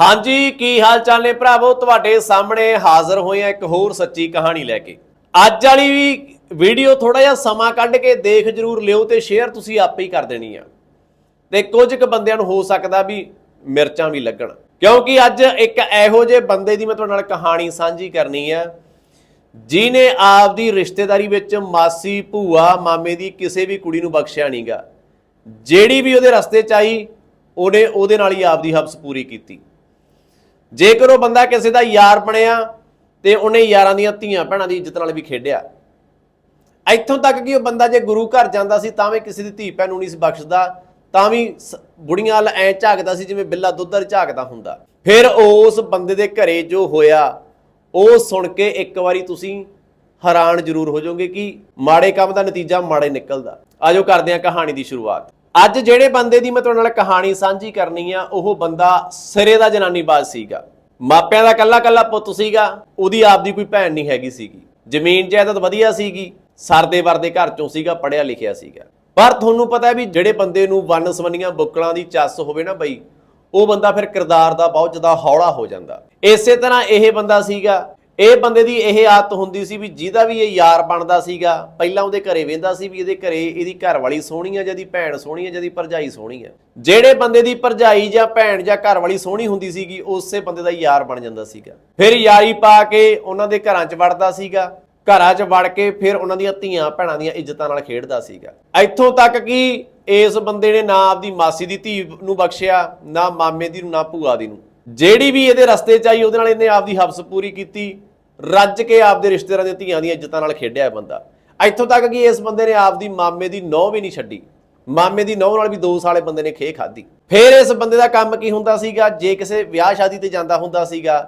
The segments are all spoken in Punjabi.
ਹਾਂਜੀ, ਕੀ ਹਾਲ ਚਾਲ ਨੇ ਭਰਾਵੋ? ਤੁਹਾਡੇ ਸਾਹਮਣੇ ਹਾਜ਼ਰ ਹੋਏ ਆ ਇੱਕ ਹੋਰ ਸੱਚੀ ਕਹਾਣੀ ਲੈ ਕੇ। ਅੱਜ ਵਾਲੀ ਵੀਡੀਓ ਥੋੜਾ ਜਿਹਾ ਸਮਾਂ ਕੱਢ ਕੇ ਦੇਖ ਜਰੂਰ ਲਿਓ ਤੇ ਸ਼ੇਅਰ ਤੁਸੀਂ ਆਪੇ ਹੀ ਕਰ ਦੇਣੀ ਆ। ਤੇ ਕੁਝ ਕੁ ਬੰਦਿਆਂ ਨੂੰ ਹੋ ਸਕਦਾ ਵੀ ਮਿਰਚਾਂ ਵੀ ਲੱਗਣ। ਕਿਉਂਕਿ ਅੱਜ ਇੱਕ ਇਹੋ ਜਿਹੇ ਬੰਦੇ ਦੀ ਮੈਂ ਤੁਹਾਡੇ ਨਾਲ ਕਹਾਣੀ ਸਾਂਝੀ ਕਰਨੀ ਆ ਜਿਨੇ ਆਪਦੀ ਰਿਸ਼ਤੇਦਾਰੀ ਵਿੱਚ ਮਾਸੀ, ਭੂਆ, ਮਾਮੇ ਦੀ ਕਿਸੇ ਵੀ ਕੁੜੀ ਨੂੰ ਬਖਸ਼ਿਆ ਨਹੀਂਗਾ ਜਿਹੜੀ ਵੀ ਉਹਦੇ ਰਸਤੇ ਚ ਆਈ, ਉਹਨੇ ਉਹਦੇ ਨਾਲ ਹੀ ਆਪਦੀ ਹਬਸ ਪੂਰੀ ਕੀਤੀ। ਜੇਕਰ ਉਹ ਬੰਦਾ ਕਿਸੇ ਦਾ ਯਾਰ ਬਣਿਆ ਤੇ ਉਹਨੇ ਯਾਰਾਂ ਦੀਆਂ ਧੀਆਂ ਭੈਣਾਂ ਦੀ ਇੱਜ਼ਤ ਨਾਲ ਵੀ ਖੇਡਿਆ, ਇੱਥੋਂ ਤੱਕ ਕਿ ਉਹ ਬੰਦਾ ਜੇ ਗੁਰੂ ਘਰ ਜਾਂਦਾ ਸੀ ਤਾਂ ਵੀ ਕਿਸੇ ਦੀ ਧੀ ਭੈਣ ਨੂੰ ਨਹੀਂ ਸੀ ਬਖਸ਼ਦਾ, ਤਾਂ ਵੀ ਸ- ਬੁੜੀਆਂ ਵਾਲ ਐ ਝਾਕਦਾ ਸੀ ਜਿਵੇਂ ਬਿੱਲਾ ਦੁੱਧਰ ਝਾਕਦਾ ਹੁੰਦਾ। ਫਿਰ ਉਸ ਬੰਦੇ ਦੇ ਘਰੇ ਜੋ ਹੋਇਆ, ਉਹ ਸੁਣ ਕੇ ਇੱਕ ਵਾਰੀ ਤੁਸੀਂ ਹੈਰਾਨ ਜ਼ਰੂਰ ਹੋ ਜਾਓਗੇ ਕਿ ਮਾੜੇ ਕੰਮ ਦਾ ਨਤੀਜਾ ਮਾੜੇ ਹੀ ਨਿਕਲਦਾ। ਆਜੋ ਕਰਦੇ ਹਾਂ ਕਹਾਣੀ ਦੀ ਸ਼ੁਰੂਆਤ। ਅੱਜ ਜਿਹੜੇ ਬੰਦੇ ਦੀ ਮੈਂ ਤੁਹਾਡੇ ਨਾਲ ਕਹਾਣੀ ਸਾਂਝੀ ਕਰਨੀ ਆ, ਉਹ ਬੰਦਾ ਸਿਰੇ ਦਾ ਜਨਾਨੀਬਾਜ਼ ਸੀਗਾ। ਮਾਪਿਆਂ ਦਾ ਕੱਲਾ ਕੱਲਾ ਪੁੱਤ ਸੀਗਾ, ਉਹਦੀ ਆਪਦੀ ਕੋਈ ਭੈਣ ਨਹੀਂ ਹੈਗੀ ਸੀਗੀ। ਜ਼ਮੀਨ ਜਾਇਦਾਦ ਵਧੀਆ ਸੀਗੀ, ਸਰਦੇ ਵਰਦੇ ਘਰ ਚੋਂ ਸੀਗਾ ਪੜਿਆ ਲਿਖਿਆ ਸੀਗਾ। ਪਰ ਤੁਹਾਨੂੰ ਪਤਾ ਹੈ ਵੀ ਜਿਹੜੇ ਬੰਦੇ ਨੂੰ ਵੰਨ ਸਵੰਨੀਆਂ ਬੁੱਕਲਾਂ ਦੀ ਚੱਸ ਹੋਵੇ ਨਾ ਬਈ, ਉਹ ਬੰਦਾ ਫਿਰ ਕਿਰਦਾਰ ਦਾ ਬਹੁਤ ਜ਼ਿਆਦਾ ਹੌਲਾ ਹੋ ਜਾਂਦਾ। ਇਸੇ ਤਰ੍ਹਾਂ ਇਹ ਬੰਦਾ ਸੀਗਾ ਇਹ ਬੰਦੇ ਦੀ ਇਹ ਆਦਤ ਹੁੰਦੀ ਸੀ ਵੀ ਜਿਹਦਾ ਵੀ ਇਹ ਯਾਰ ਬਣਦਾ ਸੀਗਾ, ਪਹਿਲਾਂ ਉਹਦੇ ਘਰੇ ਵੇਂਦਾ ਸੀ ਵੀ ਇਹਦੇ ਘਰੇ ਇਹਦੀ ਘਰ ਵਾਲੀ ਸੋਹਣੀ ਆ ਜਾਂ ਦੀ ਭੈਣ ਸੋਹਣੀ ਆ ਜਿਹਦੀ ਭਰਜਾਈ ਸੋਹਣੀ ਆ। ਜਿਹੜੇ ਬੰਦੇ ਦੀ ਭਰਜਾਈ ਜਾਂ ਭੈਣ ਜਾਂ ਘਰ ਵਾਲੀ ਸੋਹਣੀ ਹੁੰਦੀ ਸੀਗੀ, ਉਸੇ ਬੰਦੇ ਦਾ ਯਾਰ ਬਣ ਜਾਂਦਾ ਸੀਗਾ। ਫਿਰ ਯਾਰੀ ਪਾ ਕੇ ਉਹਨਾਂ ਦੇ ਘਰਾਂ 'ਚ ਵੜਦਾ ਸੀਗਾ। ਘਰਾਂ 'ਚ ਵੜ ਕੇ ਫਿਰ ਉਹਨਾਂ ਦੀਆਂ ਧੀਆਂ ਭੈਣਾਂ ਦੀਆਂ ਇੱਜ਼ਤਾਂ ਨਾਲ ਖੇਡਦਾ ਸੀਗਾ। ਇੱਥੋਂ ਤੱਕ ਕਿ ਇਸ ਬੰਦੇ ਨੇ ਨਾ ਆਪਦੀ ਮਾਸੀ ਦੀ ਧੀ ਨੂੰ ਬਖਸ਼ਿਆ, ਨਾ ਮਾਮੇ ਦੀ ਨੂੰ, ਨਾ ਭੂਆ ਦੀ ਨੂੰ। ਜਿਹੜੀ ਵੀ ਇਹਦੇ ਰਸਤੇ 'ਚ ਆਈ, ਉਹਦੇ ਨਾਲ ਇਹਨੇ ਆਪਦੀ ਹਫ਼ਸ ਪੂਰੀ ਕੀਤੀ। ਰੱਜ ਕੇ ਆਪਦੇ ਰਿਸ਼ਤੇਦਾਰਾਂ ਦੀਆਂ ਧੀਆਂ ਦੀਆਂ ਇੱਜ਼ਤਾਂ ਨਾਲ ਖੇਡਿਆ ਇਹ ਬੰਦਾ। ਇੱਥੋਂ ਤੱਕ ਕਿ ਇਸ ਬੰਦੇ ਨੇ ਆਪਦੀ ਮਾਮੇ ਦੀ ਨੌ ਵੀ ਨਹੀਂ ਛੱਡੀ। ਮਾਮੇ ਦੀ ਨੌ ਨਾਲ ਵੀ 2 ਸਾਲੇ ਬੰਦੇ ਨੇ ਖੇ ਖਾਦੀ ਫਿਰ ਇਸ ਬੰਦੇ ਦਾ ਕੰਮ ਕੀ ਹੁੰਦਾ ਸੀਗਾ? ਜੇ ਕਿਸੇ ਵਿਆਹ ਸ਼ਾਦੀ ਤੇ ਜਾਂਦਾ ਹੁੰਦਾ ਸੀਗਾ,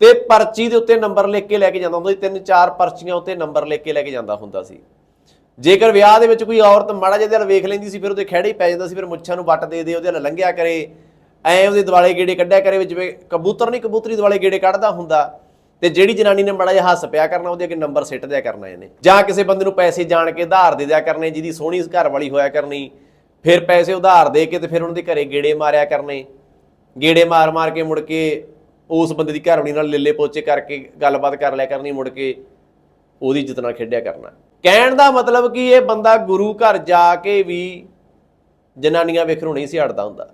ਤੇ ਪਰਚੀ ਦੇ ਉੱਤੇ ਨੰਬਰ ਲਿਖ ਕੇ ਲੈ ਕੇ ਜਾਂਦਾ ਹੁੰਦਾ ਸੀ, ਤਿੰਨ ਚਾਰ ਪਰਚੀਆਂ ਉੱਤੇ ਨੰਬਰ ਲਿਖ ਕੇ ਲੈ ਕੇ ਜਾਂਦਾ ਹੁੰਦਾ ਸੀ। ਜੇਕਰ ਵਿਆਹ ਦੇ ਵਿੱਚ ਕੋਈ ਔਰਤ ਮਾੜਾ ਜਿਹਾ ਦਿਲ ਵੇਖ ਲੈਂਦੀ ਸੀ, ਫਿਰ ਉਹਦੇ ਖਹਿੜੇ ਹੀ ਪੈ ਜਾਂਦਾ ਸੀ, ਫਿਰ ਮੁੱਛਾਂ ਨੂੰ ਵੱਟ ਦੇ ਦੇ, ਉਹਦੇ ਨਾਲ ਲੰਘਿਆ ਕਰੇ, ਐ ਉਹਦੇ ਦਿਵਾਲੇ ਗੇੜੇ ਕੱਢਿਆ ਕਰੇ, ਵੀ ਜਿਵੇਂ ਕਬੂਤਰ ਨਹੀਂ ਕਬੂਤਰੀ ਦਿਵਾਲੇ ਗੇੜੇ ਕੱਢਦਾ ਹੁੰਦਾ। ਤੇ ਜਿਹੜੀ ਜਨਾਨੀ ਨੇ ਮਾੜਾ ਜਿਹਾ ਹੱਸ ਪਿਆ ਕਰਨਾ, ਉਹਦੇ ਅੱਗੇ ਨੰਬਰ ਸਿੱਟ ਦਿਆ ਕਰਨਾ ਇਹਨੇ। ਜਾਂ ਕਿਸੇ ਬੰਦੇ ਨੂੰ ਪੈਸੇ ਜਾਣ ਕੇ ਉਧਾਰ ਦੇ ਦਿਆ ਕਰਨੇ, ਜਿਹਦੀ ਸੋਹਣੀ ਘਰ ਵਾਲੀ ਹੋਇਆ ਕਰਨੀ, ਫਿਰ ਪੈਸੇ ਉਧਾਰ ਦੇ ਕੇ ਤੇ ਫਿਰ ਉਹਨਾਂ ਦੇ ਘਰੇ ਗੇੜੇ ਮਾਰਿਆ ਕਰਨੇ। ਗੇੜੇ ਮਾਰ ਮਾਰ ਕੇ ਮੁੜ ਕੇ ਉਸ ਬੰਦੇ ਦੀ ਘਰਵਾਲੀ ਨਾਲ ਲੇਲੇ ਪੋਚੇ ਕਰਕੇ ਗੱਲਬਾਤ ਕਰ ਲਿਆ ਕਰਨੀ, ਮੁੜ ਕੇ ਉਹਦੀ ਇੱਜ਼ਤ ਨਾਲ ਖੇਡਿਆ ਕਰਨਾ। ਕਹਿਣ ਦਾ ਮਤਲਬ ਕਿ, ਇਹ ਬੰਦਾ ਗੁਰੂ ਘਰ ਜਾ ਕੇ ਵੀ ਜਨਾਨੀਆਂ ਵੇਖਣੋਂ ਨਹੀਂ ਸੀ ਹਟਦਾ ਹੁੰਦਾ।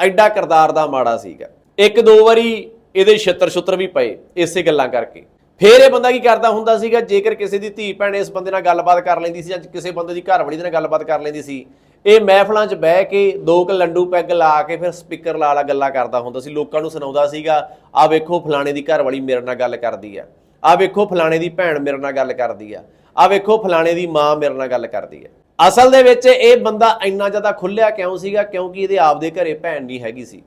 ਐਡਾ ਕਰਦਾਰ ਦਾ ਮਾੜਾ ਸੀਗਾ। ਇੱਕ ਦੋ ਵਾਰੀ ਇਹਦੇ ਛਿੱਤਰ ਛੁੱਤਰ ਵੀ ਪਏ, ਇਸੇ ਗੱਲਾਂ ਕਰਕੇ। ਫੇਰ ਇਹ ਬੰਦਾ ਕੀ ਕਰਦਾ ਹੁੰਦਾ ਸੀਗਾ? ਜੇਕਰ ਕਿਸੇ ਦੀ ਧੀ ਭੈਣ ਇਸ ਬੰਦੇ ਨਾਲ ਗੱਲਬਾਤ ਕਰ ਲੈਂਦੀ ਸੀ ਜਾਂ ਕਿਸੇ ਬੰਦੇ ਦੀ ਘਰਵਾਲੀ ਦੇ ਨਾਲ ਗੱਲਬਾਤ ਕਰ ਲੈਂਦੀ ਸੀ, ਇਹ ਮਹਿਫਲਾਂ 'ਚ ਬਹਿ ਕੇ ਦੋ ਕ ਲੰਡੂ ਪੈਗ ਲਾ ਕੇ ਫਿਰ ਸਪੀਕਰ ਲਾ ਲਾ ਗੱਲਾਂ ਕਰਦਾ ਹੁੰਦਾ ਸੀ। ਲੋਕਾਂ ਨੂੰ ਸੁਣਾਉਂਦਾ ਸੀਗਾ ਆ ਵੇਖੋ ਫਲਾਣੇ ਦੀ ਘਰਵਾਲੀ ਮੇਰੇ ਨਾਲ ਗੱਲ ਕਰਦੀ ਆ। ਆ ਵੇਖੋ ਫਲਾਣੇ ਦੀ ਭੈਣ ਮੇਰੇ ਨਾਲ ਗੱਲ ਕਰਦੀ ਆ। ਆ ਵੇਖੋ ਫਲਾਣੇ ਦੀ ਮਾਂ ਮੇਰੇ ਨਾਲ ਗੱਲ ਕਰਦੀ ਆ। ਅਸਲ ਦੇ ਵਿੱਚ ਇਹ ਬੰਦਾ ਇੰਨਾ ਜ਼ਿਆਦਾ ਖੁੱਲਿਆ ਕਿਉਂ ਸੀਗਾ? ਕਿਉਂਕਿ ਇਹਦੇ ਆਪਦੇ ਘਰੇ ਭੈਣ ਨਹੀਂ ਹੈਗੀ ਸੀ।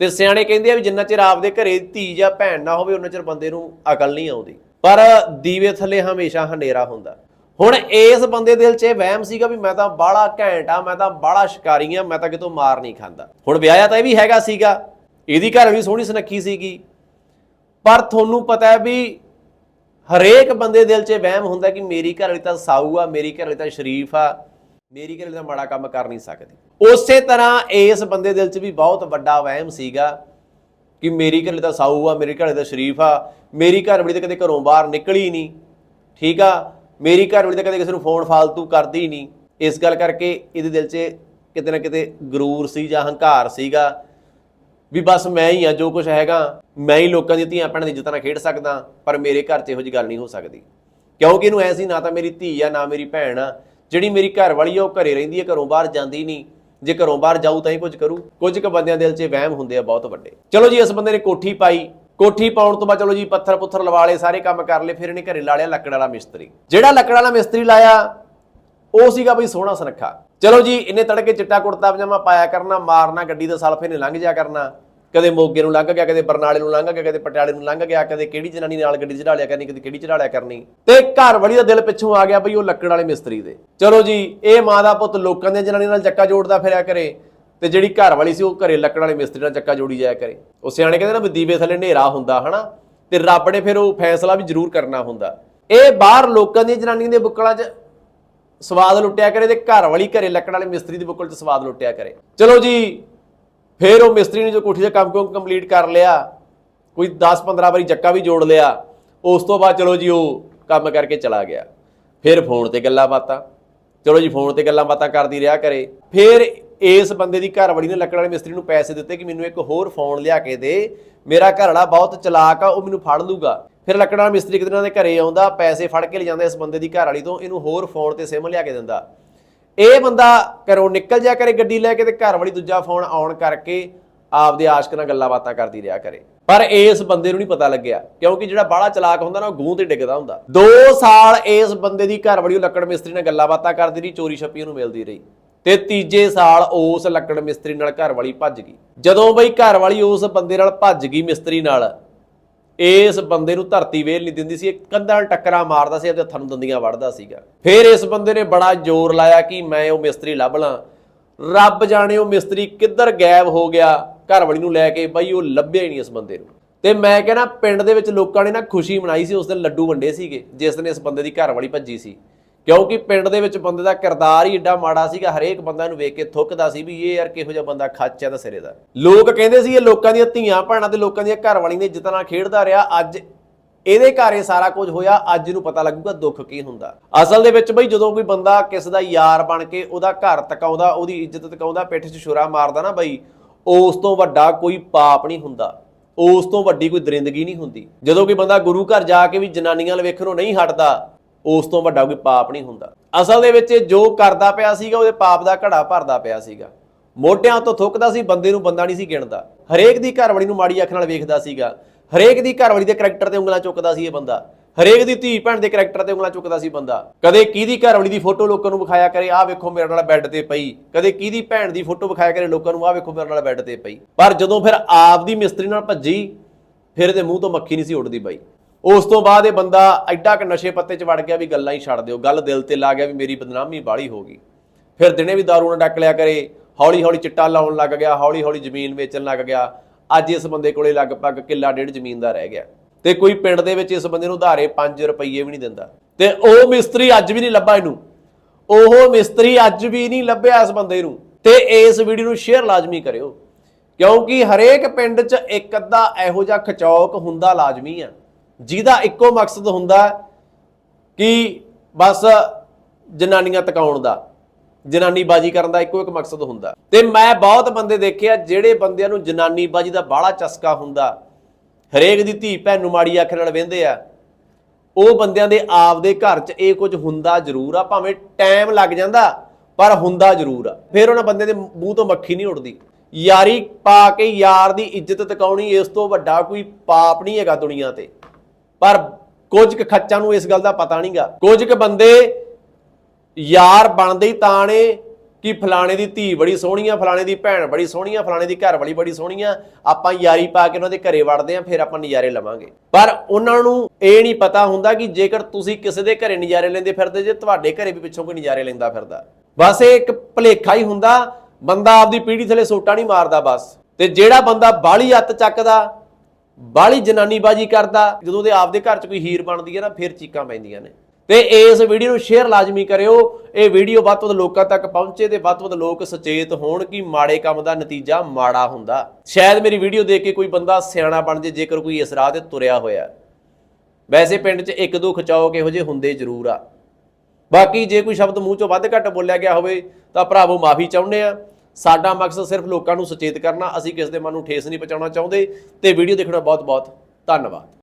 ਤੇ ਸਿਆਣੇ ਕਹਿੰਦੇ ਆ ਵੀ ਜਿੰਨਾ ਚਿਰ ਆਪਦੇ ਘਰੇ ਧੀ ਜਾਂ ਭੈਣ ਨਾ ਹੋਵੇ ਉਹਨਾਂ ਚਿਰ ਬੰਦੇ ਨੂੰ ਅਕਲ ਨਹੀਂ ਆਉਂਦੀ। ਪਰ ਦੀਵੇ ਥੱਲੇ ਹਮੇਸ਼ਾ ਹਨੇਰਾ ਹੁੰਦਾ। ਹੁਣ ਇਸ ਬੰਦੇ ਦਿਲ 'ਚ ਇਹ ਵਹਿਮ ਸੀਗਾ ਵੀ ਮੈਂ ਤਾਂ ਬਾਹਲਾ ਘੈਂਟ ਆ, ਮੈਂ ਤਾਂ ਬਾਹਲਾ ਸ਼ਿਕਾਰੀ ਆ, ਮੈਂ ਤਾਂ ਕਿਤੋਂ ਮਾਰ ਨਹੀਂ ਖਾਂਦਾ। ਹੁਣ ਵਿਆਹਿਆ ਤਾਂ ਇਹ ਵੀ ਹੈਗਾ ਸੀਗਾ, ਇਹਦੀ ਘਰ ਵੀ ਸੋਹਣੀ ਸੁਨੱਖੀ ਸੀਗੀ। ਪਰ ਤੁਹਾਨੂੰ ਪਤਾ ਹੈ ਵੀ ਹਰੇਕ ਬੰਦੇ ਦਿਲ 'ਚ ਇਹ ਵਹਿਮ ਹੁੰਦਾ ਕਿ ਮੇਰੀ ਘਰ ਵਾਲੀ ਤਾਂ ਸਾਊ ਆ, ਮੇਰੀ ਘਰ ਵਾਲੀ ਤਾਂ ਸ਼ਰੀਫ ਆ ਮੇਰੀ ਘਰ ਵਾਲੀ ਤਾਂ ਮਾੜਾ ਕੰਮ ਕਰ ਨਹੀਂ ਸਕਦੀ। ਉਸੇ ਤਰ੍ਹਾਂ ਇਸ ਬੰਦੇ ਦਿਲ 'ਚ ਵੀ ਬਹੁਤ ਵੱਡਾ ਵਹਿਮ ਸੀਗਾ ਕਿ ਮੇਰੀ ਘਰ ਦਾ ਸਾਊ ਆ, ਮੇਰੇ ਘਰ ਦਾ ਸ਼ਰੀਫ ਆ, ਮੇਰੀ ਘਰ ਵਾਲੀ ਤਾਂ ਕਦੇ ਘਰੋਂ ਬਾਹਰ ਨਿਕਲੀ ਨਹੀਂ, ਠੀਕ ਆ? ਮੇਰੀ ਘਰ ਵਾਲੀ ਤਾਂ ਕਦੇ ਕਿਸੇ ਨੂੰ ਫੋਨ ਫਾਲਤੂ ਕਰਦੀ ਨਹੀਂ। ਇਸ ਗੱਲ ਕਰਕੇ ਇਹਦੇ ਦਿਲ 'ਚ ਕਿਤੇ ਨਾ ਕਿਤੇ ਗਰੂਰ ਸੀ ਜਾਂ ਹੰਕਾਰ ਸੀਗਾ ਵੀ ਬਸ ਮੈਂ ਹੀ ਆ, ਜੋ ਕੁਝ ਹੈਗਾ, ਮੈਂ ਹੀ ਲੋਕਾਂ ਦੀਆਂ ਧੀਆਂ ਭੈਣਾਂ ਦੀ ਇੱਜ਼ਤਾਂ ਨਾਲ ਖੇਡ ਸਕਦਾ, ਪਰ ਮੇਰੇ ਘਰ 'ਚ ਇਹੋ ਜਿਹੀ ਗੱਲ ਨਹੀਂ ਹੋ ਸਕਦੀ। ਕਿਉਂਕਿ ਇਹਨੂੰ ਐ ਸੀ, ਨਾ ਤਾਂ ਮੇਰੀ ਧੀ ਆ, ਨਾ ਮੇਰੀ ਭੈਣ ਆ ਜਿਹੜੀ ਮੇਰੀ ਘਰ ਵਾਲੀ ਆ, ਉਹ ਘਰੇ ਰਹਿੰਦੀ ਹੈ ਘਰੋਂ ਬਾਹਰ ਜਾਂਦੀ ਨਹੀਂ। ਜੇ ਘਰੋਂ ਬਾਹਰ ਜਾਊ ਤਾਂ ਹੀ ਕੁਝ ਕਰੂ। ਕੁਝ ਕੁ ਬੰਦਿਆਂ ਦੇ ਦਿਲ 'ਚ ਵਹਿਮ ਹੁੰਦੇ ਆ ਬਹੁਤ ਵੱਡੇ। ਚਲੋ ਜੀ, ਇਸ ਬੰਦੇ ਨੇ ਕੋਠੀ ਪਾਈ। ਕੋਠੀ ਪਾਉਣ ਤੋਂ ਬਾਅਦ ਚਲੋ ਜੀ, ਪੱਥਰ ਪੁੱਥਰ ਲਵਾ ਲਏ, ਸਾਰੇ ਕੰਮ ਕਰ ਲਏ, ਫਿਰ ਇਹਨੇ ਘਰੇ ਲਾ ਲਿਆ ਲੱਕੜ ਵਾਲਾ ਮਿਸਤਰੀ। ਜਿਹੜਾ ਲੱਕੜ ਵਾਲਾ ਮਿਸਤਰੀ ਲਾਇਆ, ਉਹ ਸੀਗਾ ਬਈ ਸੋਹਣਾ ਸੁਨੱਖਾ। ਚਲੋ ਜੀ, ਇਹਨੇ ਤੜਕੇ ਚਿੱਟਾ ਕੁੜਤਾ ਪਜਾਮਾ ਪਾਇਆ ਕਰਨਾ, ਮਾਰਨਾ ਗੱਡੀ ਦਾ ਸਲਫੇ ਨੇ ਲੰਘ ਜਾ ਕਰਨਾ। ਕਦੇ ਮੋਗੇ ਨੂੰ ਲੰਘ ਗਿਆ, ਕਦੇ ਬਰਨਾਲੇ ਨੂੰ ਲੰਘ ਗਿਆ, ਕਦੇ ਪਟਿਆਲੇ ਨੂੰ ਲੰਘ ਗਿਆ, ਕਦੇ ਕਿਹੜੀ ਜਨਾਨੀ ਨਾਲ ਗੱਡੀ ਚੜਾ ਲਿਆ ਕਰਨੀ, ਕਦੇ ਕਿਹੜੀ ਚੜਾ ਲਿਆ ਕਰਨੀ। ਤੇ ਘਰ ਵਾਲੀ ਦਾ ਦਿਲ ਪਿੱਛੋਂ ਆ ਗਿਆ ਬਈ ਉਹ ਲੱਕੜ ਵਾਲੇ ਮਿਸਤਰੀ ਦੇ। ਚਲੋ ਜੀ, ਇਹ ਮਾਂ ਦਾ ਪੁੱਤ ਲੋਕਾਂ ਦੀਆਂ ਜਨਾਨੀ ਨਾਲ ਚੱਕਾ ਜੋੜਦਾ ਫਿਰਿਆ ਕਰੇ ਤੇ ਜਿਹੜੀ ਘਰ ਵਾਲੀ ਸੀ ਉਹ ਘਰੇ ਲੱਕੜ ਵਾਲੇ ਮਿਸਤਰੀ ਨਾਲ ਚੱਕਾ ਜੋੜੀ ਜਾਇਆ ਕਰੇ। ਉਹ ਸਿਆਣੇ ਕਹਿੰਦੇ ਨਾ ਵੀ ਦੀਵੇ ਥੱਲੇ ਹਨੇਰਾ ਹੁੰਦਾ, ਹਨਾ? ਤੇ ਰੱਬ ਨੇ ਫਿਰ ਉਹ ਫੈਸਲਾ ਵੀ ਜ਼ਰੂਰ ਕਰਨਾ ਹੁੰਦਾ। ਇਹ ਬਾਹਰ ਲੋਕਾਂ ਦੀਆਂ ਜਨਾਨੀਆਂ ਦੇ ਬੁੱਕਲਾਂ 'ਚ ਸਵਾਦ ਲੁੱਟਿਆ ਕਰੇ ਤੇ ਘਰ ਵਾਲੀ ਘਰੇ ਲੱਕੜ ਵਾਲੇ ਮਿਸਤਰੀ ਦੀ ਬੁੱਕਲ 'ਚ ਸਵਾਦ ਲੁੱਟਿਆ ਕਰੇ। ਚਲੋ ਜੀ ਫਿਰ ਉਹ ਮਿਸਤਰੀ ਨੇ ਜੋ ਕੋਠੀ ਦਾ ਕੰਮ ਕੰਮ ਕੰਪਲੀਟ ਕਰ ਲਿਆ, ਕੋਈ 10-15 ਵਾਰੀ ਚੱਕਾ ਵੀ ਜੋੜ ਲਿਆ, ਉਸ ਤੋਂ ਬਾਅਦ ਚਲੋ ਜੀ ਉਹ ਕੰਮ ਕਰਕੇ ਚਲਾ ਗਿਆ। ਫਿਰ ਫੋਨ ਤੇ ਗੱਲਾਂ ਬਾਤਾਂ, ਚਲੋ ਜੀ ਫੋਨ ਤੇ ਗੱਲਾਂ ਬਾਤਾਂ ਕਰਦੀ ਰਿਹਾ ਕਰੇ। ਫਿਰ ਇਸ ਬੰਦੇ ਦੀ ਘਰਵਾਲੀ ਨੇ ਲੱਕੜ ਵਾਲੇ ਮਿਸਤਰੀ ਨੂੰ ਪੈਸੇ ਦਿੱਤੇ ਕਿ ਮੈਨੂੰ ਇੱਕ ਹੋਰ ਫੋਨ ਲਿਆ ਕੇ ਦੇ, ਮੇਰਾ ਘਰ ਵਾਲਾ ਬਹੁਤ ਚਲਾਕ ਆ, ਉਹ ਮੈਨੂੰ ਫੜ ਲੂਗਾ। ਫਿਰ ਲੱਕੜ ਵਾਲਾ ਮਿਸਤਰੀ ਇੱਕ ਦਿਨ ਉਹਨਾਂ ਦੇ ਘਰੇ ਆਉਂਦਾ, ਪੈਸੇ ਫੜ ਕੇ ਲੈ ਜਾਂਦਾ ਇਸ ਬੰਦੇ ਦੀ ਘਰਵਾਲੀ ਤੋਂ, ਇਹਨੂੰ ਹੋਰ ਫੋਨ ਤੇ ਸਿਮ ਲਿਆ ਕੇ ਦਿੰਦਾ। ਇਹ ਬੰਦਾ ਘਰੋਂ ਨਿਕਲ ਜਾ ਕਰੇ ਗੱਡੀ ਲੈ ਕੇ ਤੇ ਘਰ ਵਾਲੀ ਦੂਜਾ ਫੋਨ ਆਨ ਕਰਕੇ ਆਪਦੇ ਆਸ਼ਕ ਨਾਲ ਗੱਲਾਂ ਬਾਤਾਂ ਕਰਦੀ ਰਿਹਾ ਕਰੇ। ਪਰ ਇਸ ਬੰਦੇ ਨੂੰ ਨਹੀਂ ਪਤਾ ਲੱਗਿਆ, ਕਿਉਂਕਿ ਜਿਹੜਾ ਬਾਹਲਾ ਚਲਾਕ ਹੁੰਦਾ ਨਾ, ਉਹ ਗੂੰ ਤੇ ਡਿੱਗਦਾ ਹੁੰਦਾ। 2 ਸਾਲ ਇਸ ਬੰਦੇ ਦੀ ਘਰ ਵਾਲੀ ਉਹ ਲੱਕੜ ਮਿਸਤਰੀ ਨਾਲ ਗੱਲਾਂ ਬਾਤਾਂ ਕਰਦੀ ਰਹੀ, ਚੋਰੀ ਛੱਪੀ ਨੂੰ ਮਿਲਦੀ ਰਹੀ। ਤੇ ਤੀਜੇ ਸਾਲ ਉਸ ਲੱਕੜ ਮਿਸਤਰੀ ਨਾਲ ਘਰ ਵਾਲੀ ਭੱਜ ਗਈ। ਜਦੋਂ ਬਈ ਘਰ ਵਾਲੀ ਉਸ ਬੰਦੇ ਨਾਲ ਭੱਜ ਗਈ ਮਿਸਤਰੀ ਨਾਲ ਇਸ ਬੰਦੇ ਨੂੰ ਧਰਤੀ ਵੇਲ ਨਹੀਂ ਦਿੰਦੀ ਸੀ ਇਹ ਕੰਧਾਂ ਨਾਲ ਟੱਕਰਾਂ ਮਾਰਦਾ ਸੀ ਅਤੇ ਹੱਥਾਂ ਨੂੰ ਦੰਦੀਆਂ ਵੜਦਾ ਸੀਗਾ। ਫਿਰ ਇਸ ਬੰਦੇ ਨੇ ਬੜਾ ਜ਼ੋਰ ਲਾਇਆ ਕਿ ਮੈਂ ਉਹ ਮਿਸਤਰੀ ਲੱਭ ਲਾਂ। ਰੱਬ ਜਾਣੇ ਉਹ ਮਿਸਤਰੀ ਕਿੱਧਰ ਗਾਇਬ ਹੋ ਗਿਆ, ਘਰਵਾਲੀ ਨੂੰ ਲੈ ਕੇ, ਬਾਈ ਉਹ ਲੱਭਿਆ ਹੀ ਨਹੀਂ ਇਸ ਬੰਦੇ ਨੂੰ। ਤੇ ਮੈਂ ਕਹਿੰਦਾ, ਪਿੰਡ ਦੇ ਵਿੱਚ ਲੋਕਾਂ ਨੇ ਨਾ ਖੁਸ਼ੀ ਮਨਾਈ ਸੀ, ਉਸ ਦਿਨ ਲੱਡੂ ਵੰਡੇ ਸੀਗੇ, ਜਿਸ ਦਿਨ ਇਸ ਬੰਦੇ ਦੀ ਘਰਵਾਲੀ ਭੱਜੀ ਸੀ। ਕਿਉਂਕਿ ਪਿੰਡ ਦੇ ਵਿੱਚ ਬੰਦੇ ਦਾ ਕਿਰਦਾਰ ਹੀ ਏਡਾ ਮਾੜਾ ਸੀਗਾ, ਹਰੇਕ ਬੰਦਾ ਨੂੰ ਵੇਖ ਕੇ ਥੁੱਕਦਾ ਸੀ ਵੀ ਇਹ ਯਾਰ ਕਿਹੋ ਜਿਹਾ ਬੰਦਾ ਖੱਚ ਹੈ ਤਾਂ ਸਿਰੇ ਦਾ। ਲੋਕ ਕਹਿੰਦੇ ਸੀ ਇਹ ਲੋਕਾਂ ਦੀਆਂ ਧੀਆਂ ਭੈਣਾਂ ਤੇ ਲੋਕਾਂ ਦੀਆਂ ਘਰ ਵਾਲੀਆਂ ਦੀ ਇੱਜ਼ਤ ਨਾਲ ਖੇਡਦਾ ਰਿਹਾ, ਅੱਜ ਇਹਦੇ ਘਰ ਇਹ ਸਾਰਾ ਕੁਝ ਹੋਇਆ, ਅੱਜ ਨੂੰ ਪਤਾ ਲੱਗੂਗਾ ਦੁੱਖ ਕੀ ਹੁੰਦਾ। ਅਸਲ ਦੇ ਵਿੱਚ ਬਈ ਜਦੋਂ ਕੋਈ ਬੰਦਾ ਕਿਸ ਦਾ ਯਾਰ ਬਣ ਕੇ ਉਹਦਾ ਘਰ ਤਕਾਉਂਦਾ, ਉਹਦੀ ਇੱਜ਼ਤ ਤਕਾਉਂਦਾ, ਪਿੱਠ 'ਚ ਛੁਰਾ ਮਾਰਦਾ ਨਾ ਬਈ, ਉਸ ਤੋਂ ਵੱਡਾ ਕੋਈ ਪਾਪ ਨਹੀਂ ਹੁੰਦਾ। ਉਸ ਤੋਂ ਵੱਡੀ ਕੋਈ ਦਰਿੰਦਗੀ ਨਹੀਂ ਹੁੰਦੀ। ਜਦੋਂ ਕੋਈ ਬੰਦਾ ਗੁਰੂ ਘਰ ਜਾ ਕੇ ਵੀ ਜਨਾਨੀਆਂ ਵੱਲ ਵੇਖਣੋਂ ਨਹੀਂ ਹਟਦਾ ਉਸ ਤੋਂ ਵੱਡਾ ਕੋਈ ਪਾਪ ਨਹੀਂ ਹੁੰਦਾ। ਅਸਲ ਦੇ ਵਿੱਚ ਜੋ ਕਰਦਾ ਪਿਆ ਸੀਗਾ, ਉਹਦੇ ਪਾਪ ਦਾ ਘੜਾ ਭਰਦਾ ਪਿਆ ਸੀਗਾ। ਮੋਢਿਆਂ ਤੋਂ ਥੁੱਕਦਾ ਸੀ, ਬੰਦੇ ਨੂੰ ਬੰਦਾ ਨਹੀਂ ਸੀ ਗਿਣਦਾ। ਹਰੇਕ ਦੀ ਘਰਵਾਲੀ ਨੂੰ ਮਾੜੀ ਅੱਖ ਨਾਲ ਵੇਖਦਾ ਸੀਗਾ। ਹਰੇਕ ਦੀ ਘਰਵਾਲੀ ਦੇ ਕਰੈਕਟਰ ਤੇ ਉਂਗਲਾਂ ਚੁੱਕਦਾ ਸੀ ਇਹ ਬੰਦਾ। ਹਰੇਕ ਦੀ ਧੀ ਭੈਣ ਦੇ ਕਰੈਕਟਰ ਤੇ ਉਂਗਲਾਂ ਚੁੱਕਦਾ ਸੀ ਬੰਦਾ। ਕਦੇ ਕਿਹਦੀ ਘਰਵਾਲੀ ਦੀ ਫੋਟੋ ਲੋਕਾਂ ਨੂੰ ਵਿਖਾਇਆ ਕਰੇ, ਆਹ ਵੇਖੋ ਮੇਰੇ ਨਾਲ ਬੈੱਡ ਤੇ ਪਈ। ਕਦੇ ਕਿਹਦੀ ਭੈਣ ਦੀ ਫੋਟੋ ਵਿਖਾਇਆ ਕਰੇ, ਲੋਕਾਂ ਨੂੰ ਆਹ ਵੇਖੋ ਮੇਰੇ ਨਾਲ ਬੈੱਡ ਤੇ ਪਈ। ਪਰ ਜਦੋਂ ਫਿਰ ਆਪ ਦੀ ਮਿਸਤਰੀ ਨਾਲ ਭੱਜੀ, ਫਿਰ ਇਹਦੇ ਮੂੰਹ ਤੋਂ ਮੱਖੀ ਨਹੀਂ ਸੀ ਉੱਡਦੀ ਬਾਈ। ਉਸ ਤੋਂ ਬਾਅਦ ਇਹ ਬੰਦਾ ਐਡਾ ਕਿ ਨਸ਼ੇ ਪੱਤੇ 'ਚ ਵੜ ਗਿਆ ਵੀ ਗੱਲਾਂ ਹੀ ਛੱਡ ਦਿਓ, ਗੱਲ ਦਿਲ ਤੇ ਲਾ ਗਿਆ ਵੀ ਮੇਰੀ ਬਦਨਾਮੀ ਬਾਲੀ ਹੋ ਗਈ। ਫਿਰ ਦਿਨੇ ਵੀ ਦਾਰੂ ਨਾਲ ਡੱਕ ਲਿਆ ਕਰੇ ਹੌਲੀ ਹੌਲੀ ਚਿੱਟਾ ਲਾਉਣ ਲੱਗ ਗਿਆ ਹੌਲੀ ਹੌਲੀ ਜ਼ਮੀਨ ਵੇਚਣ ਲੱਗ ਗਿਆ। ਅੱਜ ਇਸ ਬੰਦੇ ਕੋਲੇ ਲਗਭਗ ਕਿੱਲਾ ਡੇਢ ਜ਼ਮੀਨ ਦਾ ਰਹਿ ਗਿਆ। ਤੇ ਕੋਈ ਪਿੰਡ ਦੇ ਵਿੱਚ ਇਸ ਬੰਦੇ ਨੂੰ ਉਧਾਰੇ 5 ਰੁਪਏ ਵੀ ਨਹੀਂ ਦਿੰਦਾ। ਤੇ ਉਹ ਮਿਸਤਰੀ ਅੱਜ ਵੀ ਨਹੀਂ ਲੱਭਾ ਇਹਨੂੰ। ਉਹ ਮਿਸਤਰੀ ਅੱਜ ਵੀ ਨਹੀਂ ਲੱਭਿਆ ਇਸ ਬੰਦੇ ਨੂੰ। ਤੇ ਇਸ ਵੀਡੀਓ ਨੂੰ ਸ਼ੇਅਰ ਲਾਜ਼ਮੀ ਕਰਿਓ। ਕਿਉਂਕਿ ਹਰੇਕ ਪਿੰਡ 'ਚ ਇੱਕ ਅੱਧਾ ਇਹੋ ਜਿਹਾ ਖਚੌਕ ਹੁੰਦਾ ਲਾਜ਼ਮੀ ਆ। ਜਿਹਦਾ ਇੱਕੋ ਮਕਸਦ ਹੁੰਦਾ ਕਿ ਬਸ ਜਨਾਨੀਆਂ ਤਕਾਉਣ ਦਾ ਜਨਾਨੀ ਬਾਜੀ ਕਰਨ ਦਾ ਇੱਕੋ ਇੱਕ ਮਕਸਦ ਹੁੰਦਾ। ਤੇ ਮੈਂ ਬਹੁਤ ਬੰਦੇ ਦੇਖੇ ਆ ਜਿਹੜੇ ਬੰਦਿਆਂ ਨੂੰ ਜਨਾਨੀ ਬਾਜੀ ਦਾ ਬਾਹਲਾ ਚਸਕਾ ਹੁੰਦਾ। ਹਰੇਕ ਦੀ ਧੀ ਭੈਣ ਨੂੰ ਮਾੜੀ ਅੱਖ ਨਾਲ ਵੇਂਦੇ ਆ। ਉਹ ਬੰਦਿਆਂ ਦੇ ਆਪਦੇ ਘਰ 'ਚ ਇਹ ਕੁਝ ਹੁੰਦਾ ਜ਼ਰੂਰ ਆ, ਭਾਵੇਂ ਟਾਈਮ ਲੱਗ ਜਾਂਦਾ, ਪਰ ਹੁੰਦਾ ਜ਼ਰੂਰ ਆ। ਫਿਰ ਉਹਨਾਂ ਬੰਦੇ ਦੇ ਮੂੰਹ ਤੋਂ ਮੱਖੀ ਨਹੀਂ ਉੱਡਦੀ। ਯਾਰੀ ਪਾ ਕੇ ਯਾਰ ਦੀ ਇੱਜ਼ਤ ਤਕਾਉਣੀ ਇਸ ਤੋਂ ਵੱਡਾ ਕੋਈ ਪਾਪ ਨਹੀਂ ਹੈਗਾ ਦੁਨੀਆ ਤੇ। ਪਰ ਕੁਝ ਕੁ ਖੱਚਾਂ ਨੂੰ ਇਸ ਗੱਲ ਦਾ ਪਤਾ ਨਹੀਂਗਾ। ਕੁਝ ਕੁ ਬੰਦੇ ਯਾਰ ਬਣਦੇ ਹੀ ਤਾਂ ਨੇ ਕਿ ਫਲਾਣੇ ਦੀ ਧੀ ਬੜੀ ਸੋਹਣੀ ਆ, ਫਲਾਣੇ ਦੀ ਭੈਣ ਬੜੀ ਸੋਹਣੀ ਆ, ਫਲਾਣੇ ਦੀ ਘਰ ਵਾਲੀ ਬੜੀ ਸੋਹਣੀ ਆ, ਆਪਾਂ ਯਾਰੀ ਪਾ ਕੇ ਉਹਨਾਂ ਦੇ ਘਰੇ ਵੜਦੇ ਆ, ਫਿਰ ਆਪਾਂ ਨਜ਼ਾਰੇ ਲਵਾਂਗੇ। ਪਰ ਉਹਨਾਂ ਨੂੰ ਇਹ ਨਹੀਂ ਪਤਾ ਹੁੰਦਾ ਕਿ ਜੇਕਰ ਤੁਸੀਂ ਕਿਸੇ ਦੇ ਘਰੇ ਨਜ਼ਾਰੇ ਲੈਂਦੇ ਫਿਰਦੇ, ਜੇ ਤੁਹਾਡੇ ਘਰੇ ਵੀ ਪਿੱਛੋਂ ਕੋਈ ਨਜ਼ਾਰੇ ਲੈਂਦਾ ਫਿਰਦਾ। ਬਸ ਇਹ ਇੱਕ ਭਲੇਖਾ ਹੀ ਹੁੰਦਾ, ਬੰਦਾ ਆਪਦੀ ਪੀੜੀ ਥਲੇ ਸੋਟਾ ਨਹੀਂ ਮਾਰਦਾ ਬਸ। ਤੇ ਜਿਹੜਾ ਬੰਦਾ ਬਾਹਲੀ ਅੱਤ ਚੱਕਦਾ ਬਾਹਲੀ ਜਨਾਨੀਬਾਜੀ ਕਰਦਾ, ਜਦੋਂ ਉਹਦੇ ਆਪਦੇ ਘਰ 'ਚ ਕੋਈ ਹੀਰ ਬਣਦੀ ਹੈ ਨਾ, ਫਿਰ ਚੀਕਾਂ ਪੈਂਦੀਆਂ ਨੇ। ਤੇ ਇਸ ਵੀਡੀਓ ਨੂੰ ਸ਼ੇਅਰ ਲਾਜ਼ਮੀ ਕਰਿਓ। ਇਹ ਵੀਡੀਓ ਵੱਧ ਤੋਂ ਵੱਧ ਲੋਕਾਂ ਤੱਕ ਪਹੁੰਚੇ ਤੇ ਵੱਧ ਤੋਂ ਵੱਧ ਲੋਕ ਸੁਚੇਤ ਹੋਣ ਕਿ ਮਾੜੇ ਕੰਮ ਦਾ ਨਤੀਜਾ ਮਾੜਾ ਹੁੰਦਾ। ਸ਼ਾਇਦ ਮੇਰੀ ਵੀਡੀਓ ਦੇਖ ਕੇ ਕੋਈ ਬੰਦਾ ਸਿਆਣਾ ਬਣ ਜੇ, ਜੇਕਰ ਕੋਈ ਇਸ ਰਾਹ ਤੇ ਤੁਰਿਆ ਹੋਇਆ। ਵੈਸੇ ਪਿੰਡ 'ਚ ਇੱਕ ਦੋ ਖਚਾਓ ਕਿਹੋ ਜਿਹੇ ਹੁੰਦੇ ਜ਼ਰੂਰ ਆ। ਬਾਕੀ ਜੇ ਕੋਈ ਸ਼ਬਦ ਮੂੰਹ ਚੋਂ ਵੱਧ ਘੱਟ ਬੋਲਿਆ ਗਿਆ ਹੋਵੇ, ਤਾਂ ਭਰਾਵੋ ਮਾਫੀ ਚਾਹੁੰਦੇ ਆ। ਸਾਡਾ ਮਕਸਦ ਸਿਰਫ ਲੋਕਾਂ ਨੂੰ ਸੁਚੇਤ ਕਰਨਾ, ਅਸੀਂ ਕਿਸੇ ਦੇ ਮਨ ਨੂੰ ਠੇਸ ਨਹੀਂ ਪਹੁੰਚਾਉਣਾ ਚਾਹੁੰਦੇ, ਤੇ ਵੀਡੀਓ ਦੇਖਣਾ ਬਹੁਤ ਬਹੁਤ ਧੰਨਵਾਦ।